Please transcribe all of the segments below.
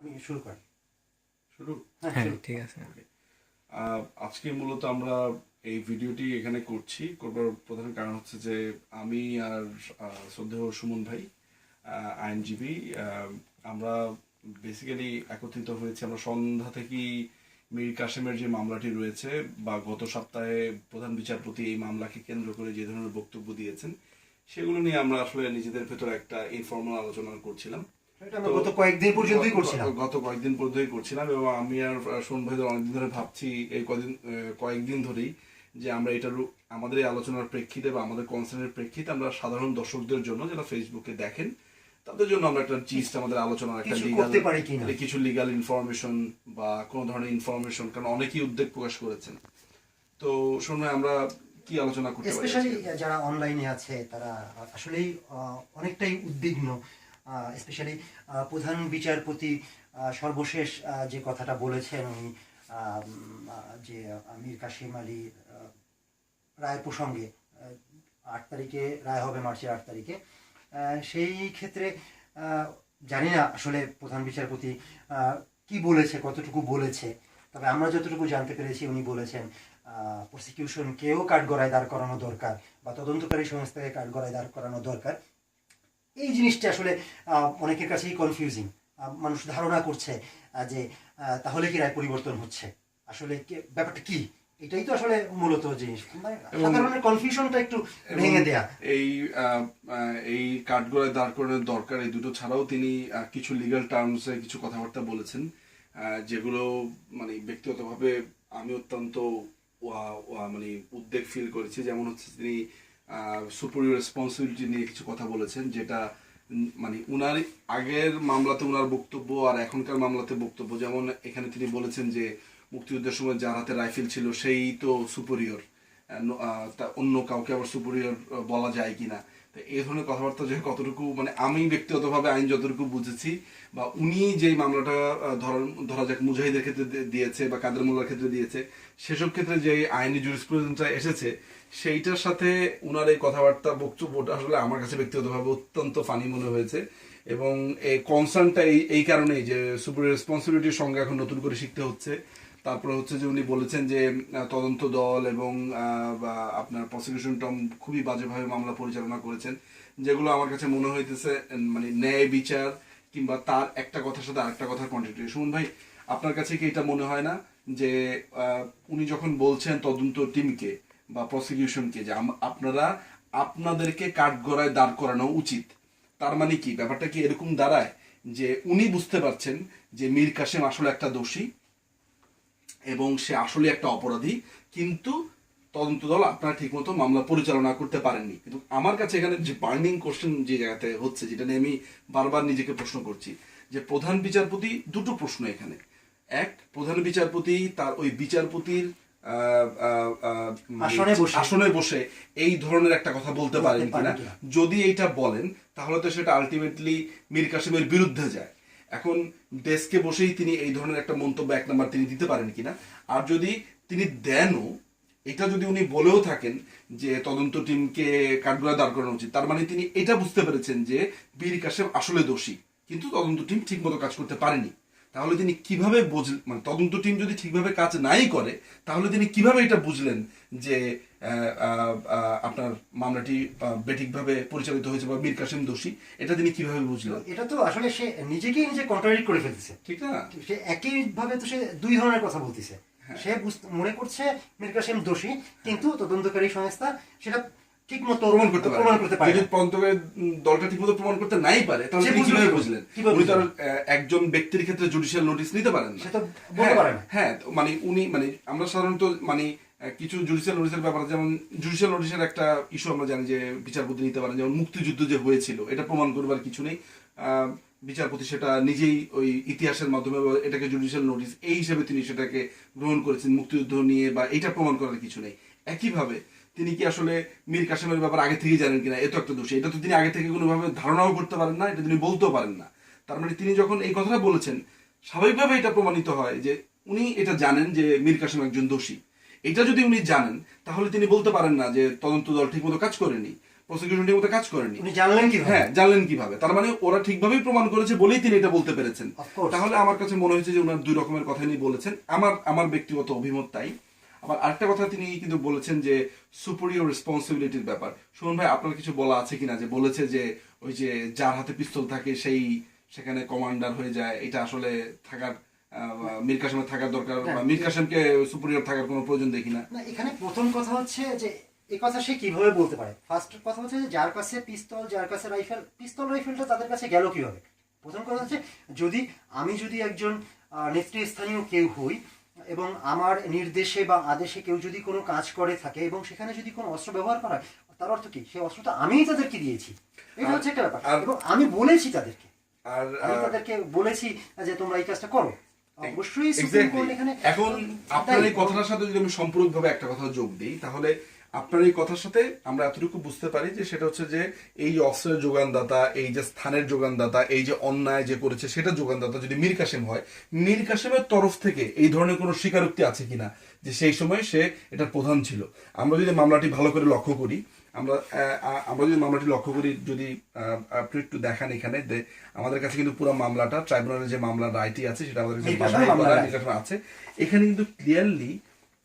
আমি শুরু করি শুরু? হ্যাঁ হ্যাঁ ঠিক আছে। আজকে মূলত আমরা এই ভিডিওটি এখানে করছি। করবার প্রধান কারণ হচ্ছে যে আমি আর শ্রদ্ধেয় সুমন ভাই আইনজীবী আমরা বেসিক্যালি একত্রিত হয়েছি। আমরা সন্ধ্যা থেকেই মীর কাসেমের যে মামলাটি রয়েছে বা গত সপ্তাহে প্রধান বিচারপতি এই মামলাকে কেন্দ্র করে যে ধরনের বক্তব্য দিয়েছেন সেগুলো নিয়ে আমরা আসলে নিজেদের ভেতরে একটা ইনফর্মাল আলোচনা করছিলাম। গত কয়েকদিন পর্যন্তই করছিলাম। গত- গত কয়েকদিন পর্যন্তই করছিলাম এবং আমি আর সোন ভাই অনেকদিন ধরে ভাবছি এই কদিন কয়েকদিন ধরেই যে আমরা এটার আমাদের এই আলোচনার প্রেক্ষিতে বা আমাদের কনসার্নের প্রেক্ষিতে আমরা সাধারণ দর্শকদের জন্য যারা ফেসবুকে দেখেন তাদের জন্য আমরা একটা জিস্ট আমাদের আলোচনার একটা কিছু লিগাল। কিছু ইনফরমেশন বা কোনো ধরনের ইনফরমেশন কারণ অনেকেই উদ্বেগ প্রকাশ করেছেন। তো শোন আমরা কি আলোচনা করতে স্পেশালি যারা অনলাইনে আছে তারা আসলেই অনেকটাই উদ্বিগ্ন স্পেশালি প্রধান বিচারপতি সর্বশেষ যে কথাটা বলেছেন উনি যে আমির কাশিম আলী রায় প্রসঙ্গে আট তারিখে, রায় হবে মার্চের আট তারিখে সেই ক্ষেত্রে জানি না আসলে প্রধান বিচারপতি কি বলেছে, কতটুকু বলেছে, তবে আমরা যতটুকু জানতে পেরেছি উনি বলেছেন প্রসিকিউশনকেও কাঠগড়ায় দাঁড় করানো দরকার বা তদন্তকারী সংস্থাকে কাঠগড়ায় দাঁড় করানো দরকার। এই জিনিসটা আসলে অনেকের কাছেই কনফিউজিং মানুষ ধারণা করছে যে তাহলে কি রায় পরিবর্তন হচ্ছে? আসলে ব্যাপারটা কি? এটাই তো আসলে মূলত জিনিস। মানে সাধারণের কনফিউশনটা একটু ভেঙে দেয়া। এই এই কাঠগড়ায় দাঁড় করানোর দরকার এই দুটো ছাড়াও তিনি কিছু লিগ্যাল টার্মসে কিছু কথাবার্তা বলেছেন যেগুলো মানে ব্যক্তিগতভাবে আমি অত্যন্ত মানে উদ্বেগ ফিল করেছি। যেমন হচ্ছে তিনি সুপরিয়র রেসপন্সিবিলিটি নিয়ে কিছু কথা বলেছেন, যেটা মানে উনার আগের মামলাতে উনার বক্তব্য আর এখনকার মামলাতে বক্তব্য, যেমন এখানে তিনি বলেছেন যে মুক্তিযুদ্ধের সময় যার হাতে রাইফেল ছিল সেই তো সুপরিয়র অন্য কাউকে আবার সুপরিয়র বলা যায় কিনা। এই ধরনের কথাবার্তা যে কতটুকু মানে আমি ব্যক্তিগতভাবে আইন যতটুকু বুঝেছি বা উনি যেই মামলাটা ধরা যাক মুজাহিদের ক্ষেত্রে দিয়েছে বা কাদের মোল্লার ক্ষেত্রে দিয়েছে, সেসব ক্ষেত্রে যে আইনি জুরিসপ্রুডেন্সটা এসেছে, সেইটার সাথে উনার এই কথাবার্তা, বক্তব্যটা আসলে আমার কাছে ব্যক্তিগতভাবে অত্যন্ত ফানি মনে হয়েছে এবং এই কনসার্নটা এই এই কারণেই যে সুপার রেসপন্সিবিলিটির সঙ্গে এখন নতুন করে শিখতে হচ্ছে। তারপরে হচ্ছে যে উনি বলেছেন যে তদন্ত দল এবং আপনার প্রসিকিউশন টম খুবই বাজেভাবে মামলা পরিচালনা করেছেন, যেগুলো আমার কাছে মনে হইতেছে মানে ন্যায় বিচার কিংবা তার একটা কথার সাথে আরেকটা কথার কন্ট্রিবিউশন সুমন ভাই, আপনার কাছে কি এটা মনে হয় না যে উনি যখন বলছেন তদন্ত টিমকে বা প্রসিকিউশনকে যে আপনারা আপনাদেরকে কাঠগড়ায় দাঁড় করানো উচিত, তার মানে কি? ব্যাপারটা কি এরকম দাঁড়ায় যে উনি বুঝতে পারছেন যে মীর কাসেম আসলে একটা দোষী এবং সে আসলে একটা অপরাধী কিন্তু তদন্ত দল আপনারা ঠিকমতো মামলা পরিচালনা করতে পারেননি কিন্তু আমার কাছে এখানে যে বার্নিং কোশ্চেন যে জায়গাতে হচ্ছে যেটা নিয়ে আমি বারবার নিজেকে প্রশ্ন করছি যে প্রধান বিচারপতি দুটো প্রশ্ন এখানে এক প্রধান বিচারপতি তার ওই বিচারপতির আসনে বসে। এই ধরনের একটা কথা বলতে পারেন কিনা। যদি এইটা বলেন তাহলে তো সেটা আলটিমেটলি মীর কাসেমের বিরুদ্ধে যায় এখন ডেস্কে বসেই তিনি এই ধরনের একটা মন্তব্য এক নাম্বার তিনি দিতে পারেন কিনা? আর যদি তিনি দেনও, এটা যদি উনি বলেও থাকেন যে তদন্ত টিমকে কাঠগুলা দাঁড় করানো উচিত, তার মানে তিনি এটা বুঝতে পেরেছেন যে বীর কাশেম আসলে দোষী, কিন্তু তদন্ত টিম ঠিক মতো কাজ করতে পারেনি। তাহলে তিনি কীভাবে বুঝল মানে তদন্ত টিম যদি ঠিকভাবে কাজ নাই করে তাহলে তিনি কীভাবে এটা বুঝলেন যে আপনার মামলাটি বেঠিকভাবে পরিচালিত হয়েছে বা মীর কাসেম দোষী এটা তিনি কীভাবে বুঝলেন? এটা তো আসলে সে নিজেকেই নিজে কন্ট্রাডিক্ট করে ফেলতেছে। ঠিক না? সে একই ভাবে তো সে দুই ধরনের কথা বলতেছে। হ্যাঁ। সে মনে করছে মীর কাসেম দোষী কিন্তু তদন্তকারী সংস্থা সেটা ঠিক প্রমাণ করতে পারে প্রমাণ করতে পারে যদি না। দলটা ঠিকমতো প্রমাণ করতে নাই পারে তাহলে তিনি কীভাবে বুঝলেন। উনি তো আর, বুঝবে? আহ, একজন ব্যক্তির ক্ষেত্রে জুডিশিয়াল নোটিশ নিতে পারেন না। সে বলতে হ্যাঁ, হ্যাঁ মানে উনি মানে আমরা সাধারণত মানে কিছু জুডিশিয়াল নোটিশের ব্যাপারে যেমন জুডিশিয়াল নোটিশের একটা ইস্যু আমরা জানি যে বিচারপতি নিতে পারেন যেমন মুক্তিযুদ্ধ যে হয়েছিল এটা প্রমাণ করবার কিছু নেই। আহ, বিচারপতি সেটা নিজেই ওই ইতিহাসের মাধ্যমে এটাকে জুডিশিয়াল নোটিশ এই হিসেবে তিনি সেটাকে গ্রহণ করেছেন মুক্তিযুদ্ধ নিয়ে বা এটা প্রমাণ করার কিছু নেই। একইভাবে তিনি কি আসলে মীর কাসেমের ব্যাপার আগে থেকেই জানেন কিনা? এ তো একটা দোষী। এটা তো তিনি আগে থেকে কোনোভাবে ধারণাও করতে পারেন না এটা তিনি বলতেও পারেন না। তার মানে তিনি যখন এই কথাটা বলেছেন স্বাভাবিকভাবে এটা প্রমাণিত হয় যে উনি এটা জানেন যে মীর কাসেম একজন দোষী। এটা যদি উনি জানেন তাহলে তিনি বলতে পারেন না যে তদন্ত দল ঠিকমতো কাজ করেনি প্রসিকিউশন টিম ওতে কাজ করেনি। উনি জানলেন কি হ্যাঁ জানলেন কীভাবে? তার মানে ওরা ঠিকভাবেই প্রমাণ করেছে বলেই তিনি এটা বলতে পেরেছেন। তাহলে আমার কাছে মনে হয়েছে যে ওনার দুই রকমের কথা নিয়ে বলেছেন। আমার আমার ব্যক্তিগত অভিমত তাই। আবার আরেকটা কথা তিনি কিন্তু বলেছেন যে সুপেরিয়র রেসপন্সিবিলিটির ব্যাপার। শুনুন ভাই আপনার কিছু বলা আছে কিনা যে বলেছে যে ওই যে যার হাতে পিস্তল থাকে সেই সেখানে কমান্ডার হয়ে যায় এটা আসলে থাকার মীর কাসেমের থাকার দরকার বা মীর কাসেমকে সুপেরিয়র থাকার কোনো প্রয়োজন দেখি না। না এখানে প্রথম কথা হচ্ছে যে এই কথা সে কীভাবে বলতে পারে? ফার্স্ট কথা হচ্ছে যার কাছে পিস্তল যার কাছে রাইফেল পিস্তল রাইফেলটা তাদের কাছে গেল কীভাবে? প্রথম কথা হচ্ছে যদি আমি যদি একজন নেতৃস্থানীয় কেউ হই এবং আমার নির্দেশে বা আদেশে কেউ যদি কোনো কাজ করে থাকে এবং সেখানে যদি কোনো অস্ত্র ব্যবহার করা হয় তার অর্থ কি? সেই অস্ত্রটা আমিই তাদেরকে দিয়েছি। এটা হচ্ছে একটা ব্যাপার। এবং আমি বলেছি তাদেরকে। আর আমি তাদেরকে বলেছি যে তোমরা এই কাজটা করো। অবশ্যই এখন আপনার এই কথাটার সাথে যদি আমি সম্পূর্ণভাবে একটা কথা যোগ দিই তাহলে আপনার এই কথার সাথে আমরা এতটুকু বুঝতে পারি যে সেটা হচ্ছে যে এই যে অস্ত্রের যোগানদাতা এই যে স্থানের যোগানদাতা এই যে অন্যায় যে করেছে সেটা যোগানদাতা যদি মীর কাসেম হয় মীর কাসেমের তরফ থেকে এই ধরনের কোনো স্বীকারোক্তি আছে কিনা? যে সেই সময় সে এটার প্রধান ছিল। আমরা যদি মামলাটি ভালো করে লক্ষ্য করি আমরা আমরা যদি মামলাটি লক্ষ্য করি যদি আহ, আপনি একটু দেখান এখানে যে আমাদের কাছে কিন্তু পুরো মামলাটা ট্রাইব্যুনালের যে মামলার রায়টি আছে সেটা আমাদের কাছে আছে এখানে কিন্তু ক্লিয়ারলি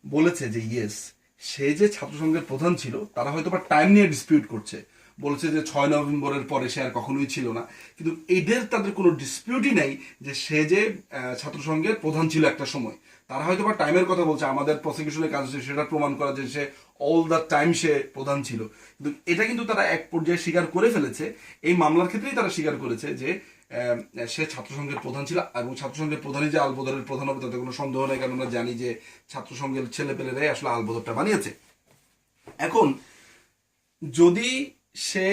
বলেছে যে ইয়েস সে যে ছাত্র সংঘের প্রধান ছিল তারা হয়তো বা টাইম নিয়ে ডিসপিউট করছে। বলেছে যে ছয় নভেম্বরের পরে সে আর কখনোই ছিল না। কিন্তু এদের তাদের কোনো ডিসপিউটই নাই যে সে যে আহ, ছাত্র সংঘের প্রধান ছিল একটা সময়। তারা হয়তো বা টাইমের কথা বলছে আমাদের প্রসিকিউশনের কাজ হচ্ছে সেটা প্রমাণ করা যে সে অল দ্য টাইম সে প্রধান ছিল। কিন্তু এটা কিন্তু তারা এক পর্যায়ে স্বীকার করে ফেলেছে। এই মামলার ক্ষেত্রেই তারা স্বীকার করেছে যে সে ছাত্র সংঘের প্রধান ছিল এবং ছাত্র সংঘের প্রধানই যে আলবদরের প্রধান হবে তাতে কোনো সন্দেহ নেই কারণ আমরা জানি যে ছাত্র সংঘের ছেলে পেলেরাই আসলে আলবদরটা বানিয়েছে। এখন যদি সে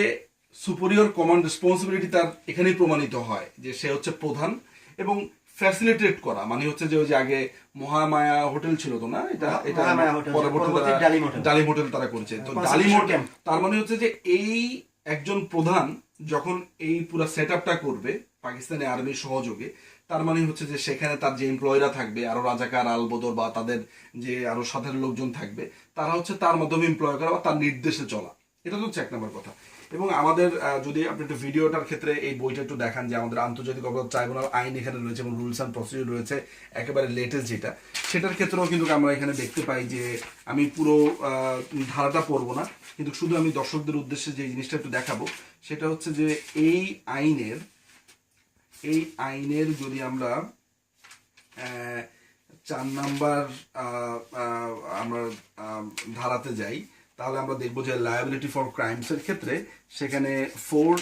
সুপেরিয়র কমান্ড রেসপন্সিবিলিটি তার এখানেই প্রমাণিত হয় যে সে হচ্ছে প্রধান এবং ফ্যাসিলিটেট করা মানে হচ্ছে যে ওই যে আগে মহামায়া হোটেল ছিল তো না এটা এটা মহামায়া হোটেল, পরবর্তী পরবর্তী তারা- ডালিম হোটেল। তারা করেছে। তো ডালিম হোটেল তার মানে হচ্ছে যে এই একজন প্রধান যখন এই পুরো সেট করবে, পাকিস্তানি আর্মির সহযোগে, তার মানে হচ্ছে যে সেখানে তার যে এমপ্লয়িরা থাকবে আরও রাজাকার আলবদর বা তাদের যে আরও সাধারণ লোকজন থাকবে, তারা হচ্ছে তার মাধ্যমে এমপ্লয় করা বা তার নির্দেশে চলা। এটা তো হচ্ছে এক নম্বর কথা। এবং আমাদের যদি আপনি একটু ভিডিওটার ক্ষেত্রে এই বইটা একটু দেখান যে আমাদের আন্তর্জাতিক অপরাধ ট্রাইব্যুনাল আইন এখানে রয়েছে এবং রুলস অ্যান্ড প্রসিডিউর রয়েছে, একেবারে লেটেস্ট যেটা, সেটার ক্ষেত্রেও কিন্তু আমরা এখানে দেখতে পাই যে আমি পুরো ধারাটা পড়ব না, কিন্তু শুধু আমি দর্শকদের উদ্দেশ্যে যে জিনিসটা একটু দেখাবো, সেটা হচ্ছে যে এই আইনের এই আইনের যদি আমরা চার নাম্বার আমরা ধারাতে যাই তাহলে আমরা দেখব যে লায়াবিলিটি ফর ক্রাইমস এর ক্ষেত্রে সেখানে ফোর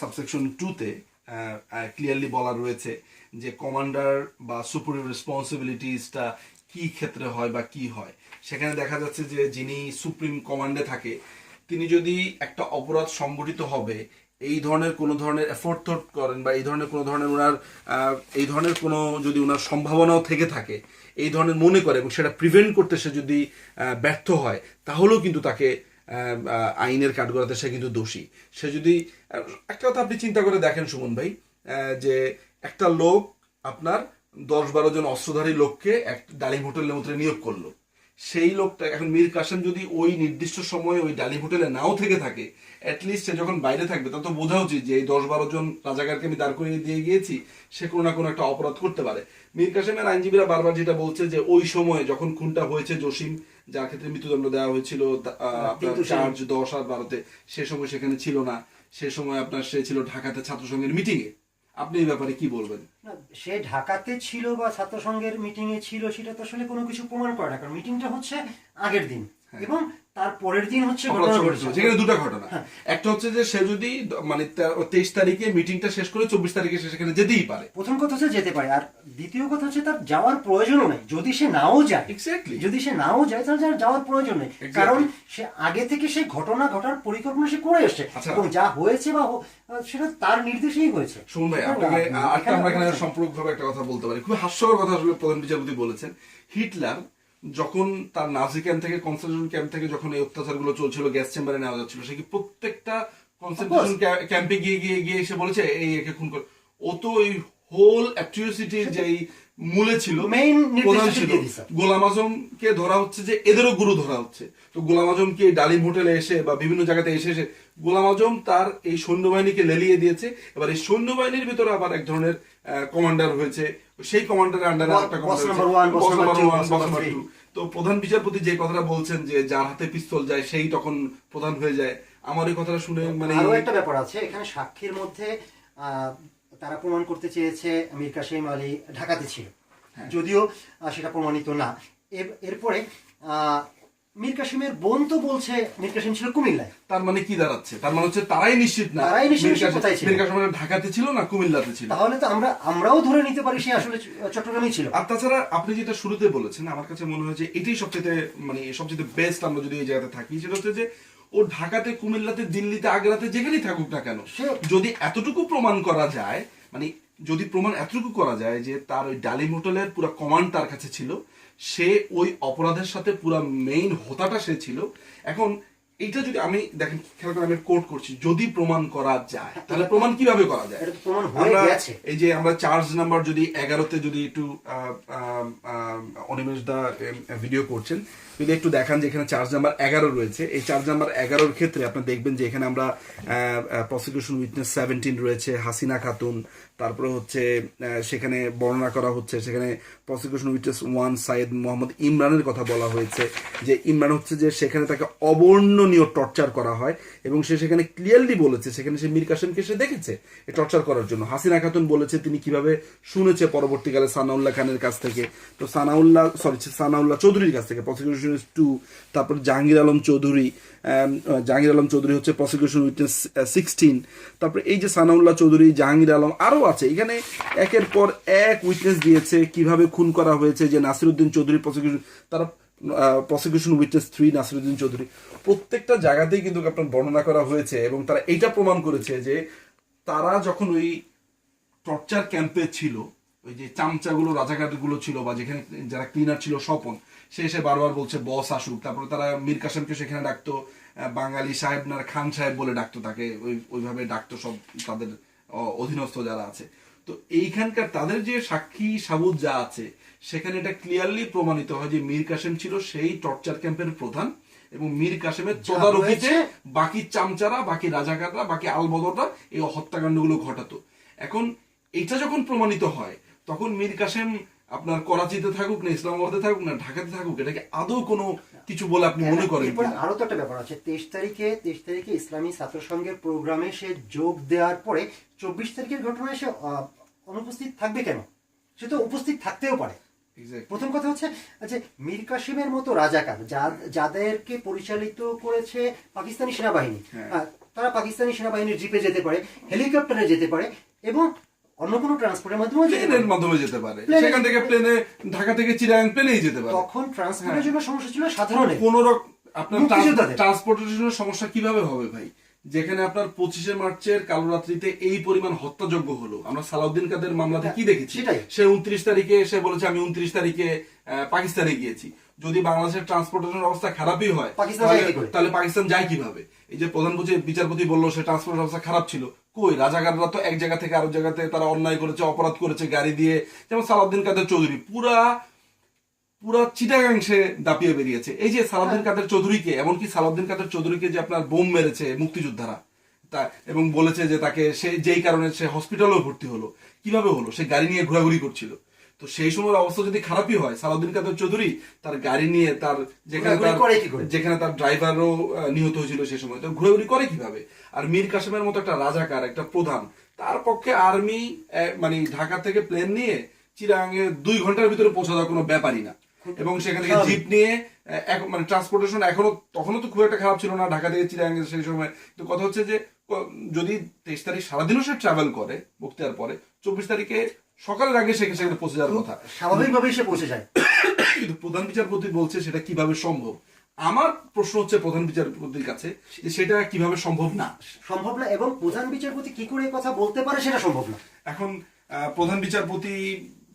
সাবসেকশন টুতে ক্লিয়ারলি বলা রয়েছে যে কমান্ডার বা সুপারিয়র রেসপন্সিবিলিটিসটা কি ক্ষেত্রে হয় বা কি হয়। সেখানে দেখা যাচ্ছে যে যিনি সুপ্রিম কমান্ডে থাকে, তিনি যদি একটা অপরাধ সংগঠিত হবে, এই ধরনের কোনো ধরনের এফোর্ট থট করেন বা এই ধরনের কোনো ধরনের ওনার এই ধরনের কোনো যদি ওনার সম্ভাবনাও থেকে থাকে এই ধরনের মনে করে এবং সেটা প্রিভেন্ট করতে সে যদি ব্যর্থ হয়, তাহলেও কিন্তু তাকে আইনের কাঠগড়াতে সে কিন্তু দোষী। সে যদি একটা কথা আপনি চিন্তা করে দেখেন সুমন ভাই যে একটা লোক আপনার দশ বারো জন অস্ত্রধারী লোককে এক ডালিম হোটেলের মধ্যে নিয়োগ করল। সেই লোকটা এখন মীর কাসেম যদি ওই নির্দিষ্ট সময়ে ওই ডালিম হোটেলে নাও থেকে থাকে অ্যাটলিস্ট সে যখন বাইরে থাকবে তা তো বোঝা উচিত যে এই দশ বারো জন রাজাকারকে আমি দাঁড় করিয়ে দিয়ে গিয়েছি সে কোনো না কোনো একটা অপরাধ করতে পারে। মীর কাসেমের আইনজীবীরা বারবার যেটা বলছে যে ওই সময় যখন খুনটা হয়েছে জসিম যার ক্ষেত্রে মৃত্যুদণ্ড দেওয়া হয়েছিল আপনার চার্জ দশ আর বারোতে সে সময় সেখানে ছিল না। সে সময় আপনার সে ছিল ঢাকাতে ছাত্র সংঘের মিটিং এ আপনি এই ব্যাপারে কি বলবেন? না, সে ঢাকাতে ছিল বা ছাত্র সংঘের মিটিং এ ছিল সেটা তো আসলে কোনো কিছু প্রমাণ করে না কারণ মিটিংটা হচ্ছে আগের দিন। এবং তার পরের দিন হচ্ছে হ্যাঁ। ঘটনা সংঘটিত ঘটেছে। দুটো ঘটনা। হ্যাঁ। একটা হচ্ছে যে সে যদি মানে তেইশ তারিখে মিটিংটা শেষ করে চব্বিশ তারিখে সে সেখানে যেতেই পারে। প্রথম কথা হচ্ছে যেতে পারে আর দ্বিতীয় কথা হচ্ছে তার যাওয়ার প্রয়োজনও নেই। যদি সে নাও যায় এক্স্যাক্টলি যদি সে নাও যায় তাহলে তার যাওয়ার প্রয়োজন নেই। কারণ সে আগে থেকে সেই ঘটনা ঘটার পরিকল্পনা সে করে এসছে। আচ্ছা। এবং যা হয়েছে বা সেটা তার নির্দেশেই হয়েছে। ভাই আপনাকে আমরা এখানে সম্পূর্ণভাবে একটা কথা বলতে পারি। খুব হাস্যকর কথা আসলে প্রধান বিচারপতি বলেছেন হিটলার যখন তার নাজি ক্যাম্প থেকে কনসেন্ট্রেশন ক্যাম্প থেকে যখন এই অত্যাচারগুলো চলছিল গ্যাস চেম্বারে নেওয়া যাচ্ছিল সে কি প্রত্যেকটা কনসেন্ট্রেশন ক্যাম্পে গিয়ে গিয়ে গিয়ে এসে বলেছে এই একে খুন কর। ও তো ওই হোল অ্যাট্রিওসিটির যেই মূলে ছিল নির্দেশটা প্রধান ছিল। গোলাম আজমকে ধরা হচ্ছে যে এদেরও গুরু ধরা হচ্ছে। তো গোলাম আজম কি ডালিম হোটেলে এসে বা বিভিন্ন জায়গাতে এসে এসে গোলাম আজম তার এই সৈন্যবাহিনীকে লেলিয়ে দিয়েছে। এবার এই সৈন্যবাহিনীর ভিতরে আবার এক ধরনের কমান্ডার হয়েছে সেই কমান্ডারের আন্ডারে একটা কমান্ডার। তো প্রধান বিচারপতি যে কথাটা বলছেন যে যার হাতে পিস্তল যায় সেই তখন প্রধান হয়ে যায়। আমার এই কথাটা শুনে মানে আরও একটা ব্যাপার আছে এখানে সাক্ষীর মধ্যে আহ, তারা প্রমাণ করতে চেয়েছে মীর কাসিম আলী ঢাকাতে ছিল। হ্যাঁ। যদিও সেটা প্রমাণিত না। এর- এরপরে আহ, মীর কাসিমের বোন তো বলছে মীর কাসিম ছিল কুমিল্লায়। তার মানে কি দাঁড়াচ্ছে? তার মানে হচ্ছে তারাই নিশ্চিত না তারাই নিশ্চিত মীর কাসিম- কোথায় ছিল। মীর কাসিম ঢাকাতে ছিল না কুমিল্লাতে ছিল? তাহলে তো আমরা আমরাও ধরে নিতে পারি সে আসলে চট্টগ্রামেই ছিল। আর তাছাড়া আপনি যেটা শুরুতে বলেছেন আমার কাছে মনে হয় যে এটাই সবচেয়ে মানে সবচেয়ে বেস্ট আমরা যদি এই জায়গাতে থাকি সেটা হচ্ছে যে ও ঢাকাতে কুমিল্লাতে দিল্লিতে আগ্রাতে যেখানেই থাকুক না কেন সে- যদি এতটুকু প্রমাণ করা যায় মানে যদি প্রমাণ এতটুকু করা যায় যে তার ওই ডালিম হোটেলের পুরো কমান্ড তার কাছে ছিল সে ওই অপরাধের সাথে পুরো মেইন হোতাটা সে ছিল। এখন এইটা যদি আমি দেখেন খেয়াল করে আমি কোট করছি যদি প্রমাণ করা যায় তাহলে প্রমাণ কীভাবে করা যায়? আমরা এই যে আমরা চার্জ নাম্বার যদি এগারোতে যদি একটু অনিমেষ দা ভিডিও করছেন যদি একটু দেখান যে এখানে চার্জ নাম্বার এগারো রয়েছে এই চার্জ নাম্বার এগারোর ক্ষেত্রে আপনি দেখবেন যে এখানে আমরা প্রসিকিউশন উইটনেস সেভেন্টিন রয়েছে হাসিনা খাতুন তারপরে হচ্ছে সেখানে বর্ণনা করা হচ্ছে, সেখানে prosecution witness one Sayed Mohammad ইমরানের কথা বলা হয়েছে, যে ইমরান হচ্ছে যে সেখানে তাকে অবর্ণনীয় টর্চার করা হয় এবং সে সেখানে ক্লিয়ারলি বলেছে, সেখানে সে মীর কাসেমকে সে দেখেছে টর্চার করার জন্য। হাসিনা খাতুন বলেছে তিনি কীভাবে শুনেছে পরবর্তীকালে সানাউল্লাহ খানের কাছ থেকে। তো সানাউল্লাহ সরি সানাউল্লাহ চৌধুরীর কাছ থেকে প্রসিকিউশন টু তারপর জাহাঙ্গীর আলম চৌধুরী জাহাঙ্গীর আলম চৌধুরী হচ্ছে প্রসিকিউশন উইটনেস সিক্সটিন তারপরে এই যে সানাউল্লাহ চৌধুরী, জাহাঙ্গীর আলম আরও আছে। এখানে একের পর এক উইটনেস দিয়েছে কীভাবে খুন করা হয়েছে যে নাসিরুদ্দিন চৌধুরী প্রসিকিউশন তারা prosecution witness three Nasiruddin Chowdhury. প্রত্যেকটা জায়গাতেই কিন্তু আপনার বর্ণনা করা হয়েছে এবং তারা এইটা প্রমাণ করেছে যে তারা যখন ওই টর্চার ক্যাম্পে ছিল, ওই যে চামচাগুলো রাজাঘাটগুলো ছিল বা যেখানে যারা ক্লিনার ছিল স্বপন, সে এসে বারবার বলছে বস আসুক। তারপরে তারা মীর কাসেমকে সেখানে ডাকতো বাঙালি সাহেব না খান সাহেব বলে ডাকতো তাকে, ওই, ওইভাবে ডাকতো সব তাদের অধীনস্থ যারা আছে। তো এইখানকার তাদের যে সাক্ষী সাবুত যা আছে সেখানে এটা ক্লিয়ারলি প্রমাণিত হয় যে মীর কাসেম ছিল সেই টর্চার ক্যাম্পের প্রধান এবং মীর কাসেমের তদারকিতে বাকি চামচারা বাকি রাজাকাররা বাকি আলবদররা এই হত্যাকাণ্ডগুলো ঘটাতো। এখন এটা যখন প্রমাণিত হয় তখন মীর কাসেম আপনার করাচিতে থাকুক না ইসলামাবাদে থাকুক না ঢাকাতে থাকুক এটাকে আদৌ কোনো কিছু বলে আপনি মনে করেন এরপরে আরও তো একটা ব্যাপার আছে তেইশ তারিখে তেইশ তারিখে ইসলামী ছাত্র সংঘের প্রোগ্রামে সে যোগ দেওয়ার পরে চব্বিশ তারিখের ঘটনায় সে অনুপস্থিত থাকবে কেন? সে তো উপস্থিত থাকতেও পারে। প্রথম কথা হচ্ছে যে মীর কাসিমের মতো রাজাকার যাদেরকে পরিচালিত করেছে পাকিস্তানি সেনাবাহিনী হ্যাঁ। তারা পাকিস্তানি সেনাবাহিনীর জিপে যেতে পারে হেলিকপ্টারে যেতে পারে এবং অন্য কোনো ট্রান্সপোর্টের মাধ্যমে প্লেনের মাধ্যমে যেতে পারে। সেখান থেকে প্লেনে ঢাকা থেকে চিরাং প্লেনেই যেতে পারে। তখন ট্রান্সপোর্টের জন্য সমস্যা ছিল সাধারণের কোন রকম আপনার মুক্তিযোদ্ধাদের। ট্রান্সপোর্টেশনের সমস্যা কীভাবে হবে ভাই? যেখানে আপনার পঁচিশে মার্চের কালরাত্রিতে এই পরিমাণ হত্যাযোগ্য হলো। আমরা সালাউদ্দিন কাদের মামলাতে কি দেখেছি? সে উনত্রিশ তারিখে এসে বলেছে আমি উনত্রিশ তারিখে পাকিস্তানে গিয়েছি। যদি বাংলাদেশের ট্রান্সপোর্টেশন অবস্থা খারাপই হয় পাকিস্তান তাহলে- পাকিস্তান যায় কীভাবে? এই যে প্রধান বিচারপতি বলল সে ট্রান্সপোর্ট অবস্থা খারাপ ছিল। কই? রাজাকাররা তো এক জায়গা থেকে আরেক জায়গাতে তারা অন্যায় করেছে অপরাধ করেছে গাড়ি দিয়ে। যেমন সালাউদ্দিন কাদের চৌধুরী পুরা পুরা চিটাগাং সে দাপিয়ে বেরিয়েছে। এই যে সালাউদ্দিন কাদের চৌধুরীকে এমনকি সালাউদ্দিন কাদের চৌধুরীকে যে আপনার বোম মেরেছে মুক্তিযোদ্ধারা তা এবং বলেছে যে তাকে সে যেই কারণে সে হসপিটালেও ভর্তি হলো কীভাবে হলো? সে গাড়ি নিয়ে ঘোরাঘুরি করছিল। তো সেই সময়ের অবস্থা যদি খারাপই হয় সালাউদ্দিন কাদের চৌধুরী তার গাড়ি নিয়ে তার যেখানে তার? যেখানে তার ড্রাইভারও নিহত হয়েছিল সেই সময় তো ঘোরাঘুরি করে কীভাবে? আর মীর কাসেমের মতো একটা রাজাকার একটা প্রধান তার পক্ষে আর্মি মানে ঢাকা থেকে প্লেন নিয়ে চিরাঙ্গে দুই ঘণ্টার ভিতরে পৌঁছা যাওয়া কোনো ব্যাপারই না। এবং সেখান থেকে জিপ নিয়ে এক- মানে ট্রান্সপোর্টেশন এখনও তখনও তো খুব একটা খারাপ ছিল না ঢাকা থেকে চিরাঙ্গে সেই সময়। তো কথা হচ্ছে যে যদি তেইশ তারিখ সারাদিনও সে ট্রাভেল করে বক্তিয়ার পরে চব্বিশ তারিখে সকালের আগে সে সেখানে পৌঁছে যাওয়ার কথা। স্বাভাবিকভাবেই সে পৌঁছে যায়। কিন্তু প্রধান বিচারপতি বলছে সেটা কীভাবে সম্ভব? আমার প্রশ্ন হচ্ছে প্রধান বিচারপতির কাছে যে সেটা কীভাবে সম্ভব না? সম্ভব না এবং প্রধান বিচারপতি কি করে কথা বলতে পারে সেটা সম্ভব না। এখন প্রধান বিচারপতি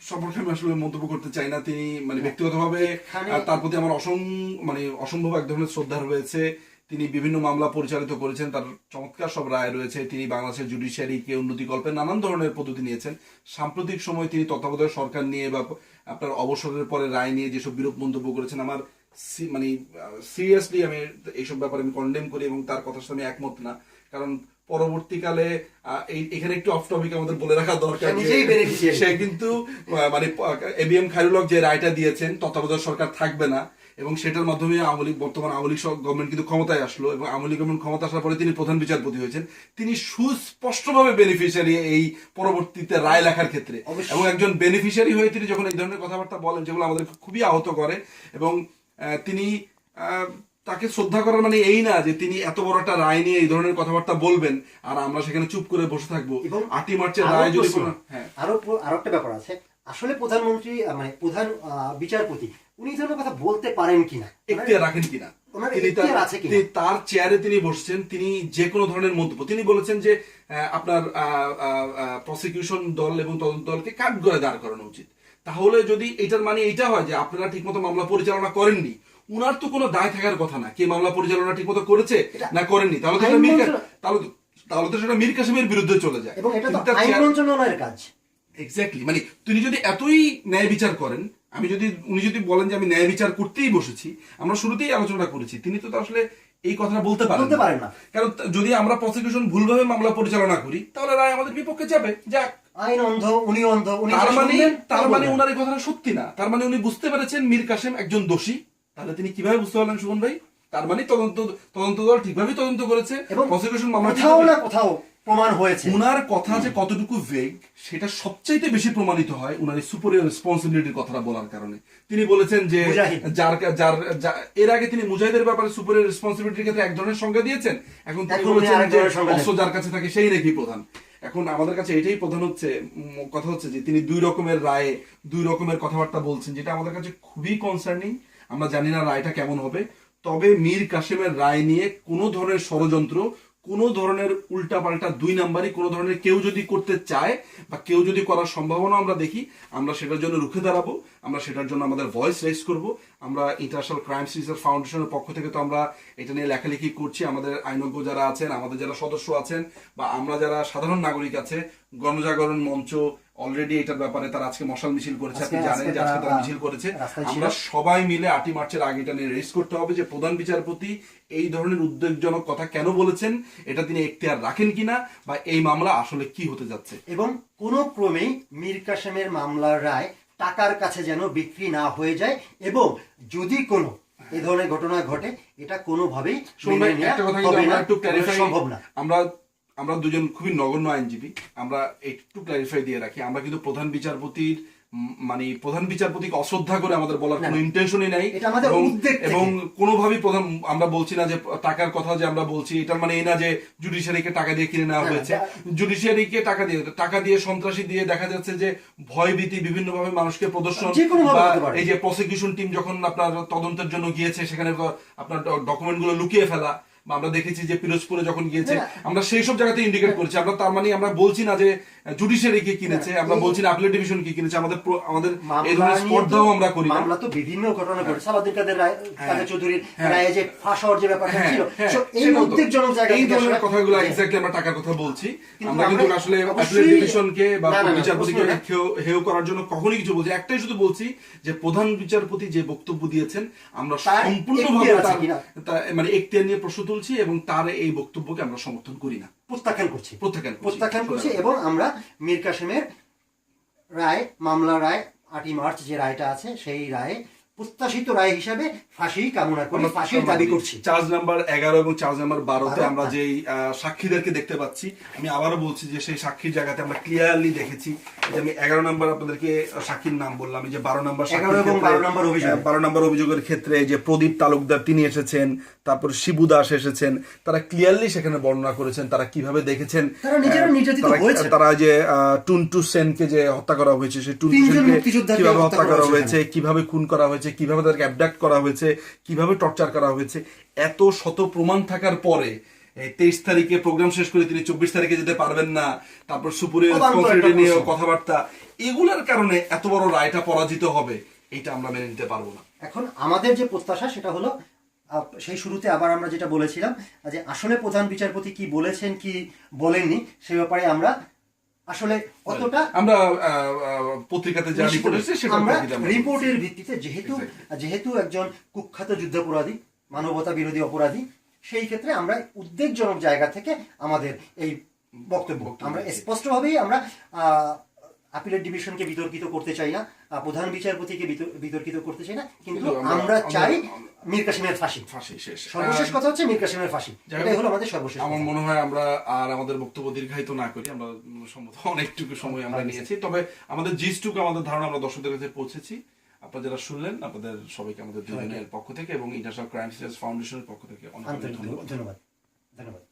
সম্পর্কে আমি আসলে মন্তব্য করতে চাই না। তিনি মানে ব্যক্তিগতভাবে এখানে- তার প্রতি আমার অসম মানে অসম্ভব এক ধরনের শ্রদ্ধা রয়েছে। তিনি বিভিন্ন মামলা পরিচালিত করেছেন তার চমৎকার সব রায় রয়েছে। তিনি বাংলাদেশের জুডিশিয়ারিকে উন্নতি কল্পে নানান ধরনের পদ্ধতি নিয়েছেন। সাম্প্রতিক সময় তিনি তত্ত্বাবধায়ক সরকার নিয়ে বা আপনার অবসরের পরে রায় নিয়ে যেসব বিরূপ মন্তব্য করেছেন আমার মানে সিরিয়াসলি আমি এইসব ব্যাপারে আমি কন্ডেম করি এবং তার কথার সাথে আমি একমত না। কারণ পরবর্তীকালে এখানে একটু অফ টপিক আমাদের বলে রাখা দরকার সে কিন্তু মানে এবিএম খায়রুলক যে রায়টা দিয়েছেন তত্ত্বাবধায়ক সরকার থাকবে না। এবং সেটার মাধ্যমে আওয়ামী লীগ বর্তমান আওয়ামী লীগ গভর্নমেন্ট কিন্তু ক্ষমতায় আসলো এবং আওয়ামী লীগ গভর্নমেন্ট ক্ষমতা আসার পরে তিনি প্রধান বিচারপতি হয়েছেন। তিনি সুস্পষ্টভাবে বেনিফিশিয়ারি এই পরবর্তীতে রায় লেখার ক্ষেত্রে। এবং একজন বেনিফিশিয়ারি হয়ে তিনি যখন এই ধরনের কথাবার্তা বলেন যেগুলো আমাদের খুবই আহত করে এবং তিনি আহ, তাকে শ্রদ্ধা করার মানে এই না যে তিনি এত বড় একটা রায় নিয়ে এই ধরনের কথাবার্তা বলবেন আর আমরা সেখানে চুপ করে বসে থাকব। আটই মার্চের রায় যদি হ্যাঁ। আরও আরও একটা ব্যাপার আছে। আসলে প্রধানমন্ত্রী মানে প্রধান বিচারপতি উনি ধরনের কথা বলতে পারেন কিনা? এখতিয়ার রাখেন কিনা? তার- চেয়ারে তিনি বসছেন তিনি যে কোনো ধরনের মন্তব্য। তিনি বলেছেন যে আপনার প্রসিকিউশন দল এবং তদন্ত দলকে কাঠ করে দাঁড় করানো উচিত। তাহলে যদি এটার মানে এটা হয় যে আপনারা ঠিকমতো মামলা পরিচালনা করেননি উনার তো কোনো দায় থাকার কথা না। কে মামলা পরিচালনা ঠিকমতো করেছে না করেননি তাহলে তো মীর তাহলে তাহলে তো সেটা মীর কাসিমের বিরুদ্ধে চলে যায়। এবং এটা তো আইন মন্ত্রণালয়ের কাজ। এক্স্যাক্টলি মানে তিনি যদি এতই ন্যায় বিচার করেন আমি যদি উনি যদি বলেন যে আমি ন্যায় বিচার করতেই বসেছি আমরা শুরুতেই আলোচনা করেছি তিনি তো আসলে এই কথাটা বলতে পারেন বলতে পারেন না। কারণ যদি আমরা প্রসিকিউশন ভুলভাবে মামলা পরিচালনা করি তাহলে রায় আমাদের বিপক্ষে যাবে। যাক। আইন অন্ধ উনি অন্ধ উনি তার মানে তার মানে। ওনার এই কথাটা সত্যি না। তার মানে উনি বুঝতে পেরেছেন মীর কাসেম একজন দোষী। তাহলে তিনি কীভাবে বুঝতে পারলেন সুমন ভাই? তার মানে তদন্ত তদন্ত দল ঠিকভাবেই তদন্ত করেছে এবং প্রসিকিউশন মামলা কোথাও না কোথাও প্রমাণ হয়েছে। উনার কথা যে কতটুকু ভেগ সেটা সবচাইতে বেশি প্রমাণিত হয় উনার সুপারিয়র রেসপন্সিবিলিটির কথাটা বলার কারণে। তিনি বলেছেন যে যার যার এর আগে তিনি মুজাহিদের ব্যাপারে সুপারিয়র রেসপন্সিবিলিটির ক্ষেত্রে এক ধরনের সংজ্ঞা দিয়েছেন এখন তিনি বলেছেন যে অস্ত্র যার কাছে থাকে সেই নাকি প্রধান। এখন আমাদের কাছে এটাই প্রধান হচ্ছে কথা হচ্ছে যে তিনি দুই রকমের রায়ে দুই রকমের কথাবার্তা বলছেন যেটা আমাদের কাছে খুবই কনসার্নিং আমরা জানি না রায়টা কেমন হবে। তবে মীর কাশেমের রায় নিয়ে কোনো ধরনের ষড়যন্ত্র, কোনো ধরনের উল্টাপাল্টা দুই নাম্বারই, কোনো ধরনের কেউ যদি করতে চায় বা কেউ যদি করার সম্ভাবনা আমরা দেখি, আমরা সেটার জন্য রুখে দাঁড়াবো। আমরা সেটার জন্য আমাদের ভয়েস রেস করব। আমরা ইন্টারন্যাশনাল ক্রাইম রিসার্চ ফাউন্ডেশনের পক্ষ থেকে তো আমরা এটা নিয়ে লেখালেখি করছি। আমাদের আইনজ্ঞ যারা আছেন আমাদের যারা সদস্য আছেন বা আমরা যারা সাধারণ নাগরিক আছে গণজাগরণ মঞ্চ অলরেডি এটার ব্যাপারে তারা আজকে মশাল মিছিল করেছে। আপনি জানেন যে আজকে তারা, মিছিল করেছে। আমরা সবাই মিলে আটই মার্চের আগে এটা নিয়ে রেস করতে হবে যে প্রধান বিচারপতি এই ধরনের উদ্বেগজনক কথা কেন বলেছেন এটা তিনি এখতিয়ার রাখেন কিনা বা এই মামলা আসলে কি হতে যাচ্ছে। এবং কোনো ক্রমেই মীর কাসেমের মামলার রায় টাকার কাছে যেন বিক্রি না হয়ে যায় এবং যদি কোনো এই ধরনের ঘটনা ঘটে এটা কোনোভাবেই সম্ভব না। আমরা আমরা দুজন খুবই নগণ্য আইনজীবী আমরা একটু ক্ল্যারিফাই দিয়ে রাখি। আমরা কিন্তু প্রধান বিচারপতির মানে প্রধান বিচারপতিকে অশ্রদ্ধা করে আমাদের বলার কোনো ইন্টেনশনই নাই এবং- কোনোভাবেই প্রধান আমরা বলছি না যে টাকার কথা যে আমরা বলছি এটার মানে এই না যে জুডিশিয়ারিকে টাকা দিয়ে কিনে নেওয়া হয়েছে। জুডিশিয়ারিকে টাকা দিয়ে টাকা দিয়ে সন্ত্রাসী দিয়ে দেখা যাচ্ছে যে ভয়ভীতি বিভিন্নভাবে মানুষকে প্রদর্শন বা এই যে প্রসিকিউশন টিম যখন আপনার তদন্তের জন্য গিয়েছে সেখানে আপনার ডকুমেন্টগুলো লুকিয়ে ফেলা বা আমরা দেখেছি যে পিরোজপুরে যখন গিয়েছে। আমরা সেই সব জায়গাতে ইন্ডিকেট করছি। আমরা তার মানে আমরা বলছি না যে জুডিশিয়ারি কে কিনেছে হ্যাঁ, আমরা বলছি না আপিলেট ডিভিশন কি কিনেছে আমাদের আমাদের এই ধরনের স্পর্ধাও আমরা করি মামলা তো বিভিন্ন ঘটনা ঘটে সালাউদ্দিন কাদের রায় হ্যাঁ, কাদের চৌধুরীর হ্যাঁ। রায়ে যে ফাঁস হওয়ার যে ব্যাপারটা হ্যাঁ, ছিল হ্যাঁ, এই তো। উদ্বেগজনক জায়গা এই ধরনের কথাগুলো হ্যাঁ। এক্স্যাক্টলি আমরা টাকার কথা বলছি। আমরা কিন্তু আসলে অ্যাপিলেট ডিভিশনকে বা বিচারপতিকে। হেয়- হেয় করার জন্য কখনোই কিছু বলছি একটাই শুধু বলছি যে প্রধান বিচারপতি যে বক্তব্য দিয়েছেন আমরা সম্পূর্ণভাবে তার মানে এখতিয়ার নিয়ে প্রশ্ন তুলছি এবং তার এই বক্তব্যকে আমরা সমর্থন করি না। প্রত্যাখ্যান করছি প্রত্যাখ্যান। প্রত্যাখ্যান করছি এবং আমরা মীর কাসেমের রায় মামলা রায় আটই মার্চ যে রায়টা আছে সেই রায়ে প্রত্যাশিত রায় হিসাবে ফাঁসি কামনা করি ফাঁসির দাবি করছি চার্জ নাম্বার এগারো এবং চার্জ নাম্বার বারোতে আমরা হ্যাঁ। যেই সাক্ষীদেরকে দেখতে পাচ্ছি আমি আবারও বলছি যে সেই সাক্ষীর জায়গাতে আমরা ক্লিয়ারলি দেখেছি যে আমি এগারো নাম্বার আপনাদেরকে সাক্ষীর নাম বললাম যে বারো নাম্বার 11 এবং 12 নাম্বার অভিযোগ। বারো নাম্বার অভিযোগের ক্ষেত্রে যে প্রদীপ তালুকদার তিনি এসেছেন তারপর শিবু দাস এসেছেন তারা ক্লিয়ারলি সেখানে বর্ণনা করেছেন তারা কীভাবে দেখেছেন তারা যে টুনটু সেনকে যে হত্যা করা হয়েছে সেই টুনটু সেনকে কীভাবে হত্যা করা হয়েছে কীভাবে খুন করা হয়েছে কীভাবে তাদেরকে অ্যাবডাক্ট করা হয়েছে কীভাবে টর্চার করা হয়েছে এত শত প্রমাণ থাকার পরে তেইশ তারিখে প্রোগ্রাম শেষ করে তিনি চব্বিশ তারিখে যেতে পারবেন না তারপর সুপুরে নিয়ে কথাবার্তা এগুলোর কারণে এত বড় রায়টা পরাজিত হবে এটা আমরা মেনে নিতে পারব না। এখন আমাদের যে প্রত্যাশা সেটা হলো আপ- সেই শুরুতে আবার আমরা যেটা বলেছিলাম যে আসলে প্রধান বিচারপতি কি বলেছেন কি বলেননি সে ব্যাপারে আমরা আসলে কতটা আমরা পত্রিকাতে যা রিপোর্ট সেটা আমরা রিপোর্টের ভিত্তিতে যেহেতু যেহেতু একজন কুখ্যাত যুদ্ধাপরাধী মানবতা বিরোধী অপরাধী সেই ক্ষেত্রে আমরা উদ্বেগজনক জায়গা থেকে আমাদের এই বক্তব্য বক্তব্য আমরা স্পষ্টভাবেই আমরা আহ, আপিলের ডিভিশনকে বিতর্কিত করতে চাই না প্রধান বিচারপতিকে বিতর্কিত করতে চাই না কিন্তু আমরা- চাই মীর কাসিমের ফাঁসি। ফাঁসি শেষ। সর্বশেষ কথা হচ্ছে মীর কাসিমের ফাঁসি। এটাই হলো আমাদের সর্বশেষ আমার মনে হয় আমরা আর আমাদের বক্তব্য দীর্ঘায়িত না করি আমরা সম্ভবত অনেকটুকু সময় আমরা নিয়েছি। তবে আমাদের জিসটুকু আমাদের ধারণা আমরা দর্শকদের কাছে পৌঁছেছি। আপনারা যারা শুনলেন আপনাদের সবাইকে আমাদের দুজনের পক্ষ থেকে এবং ইন্টারন্যাশনাল ক্রাইম সিরিয়াস ফাউন্ডেশনের পক্ষ থেকে অনেক ধন্যবাদ। ধন্যবাদ।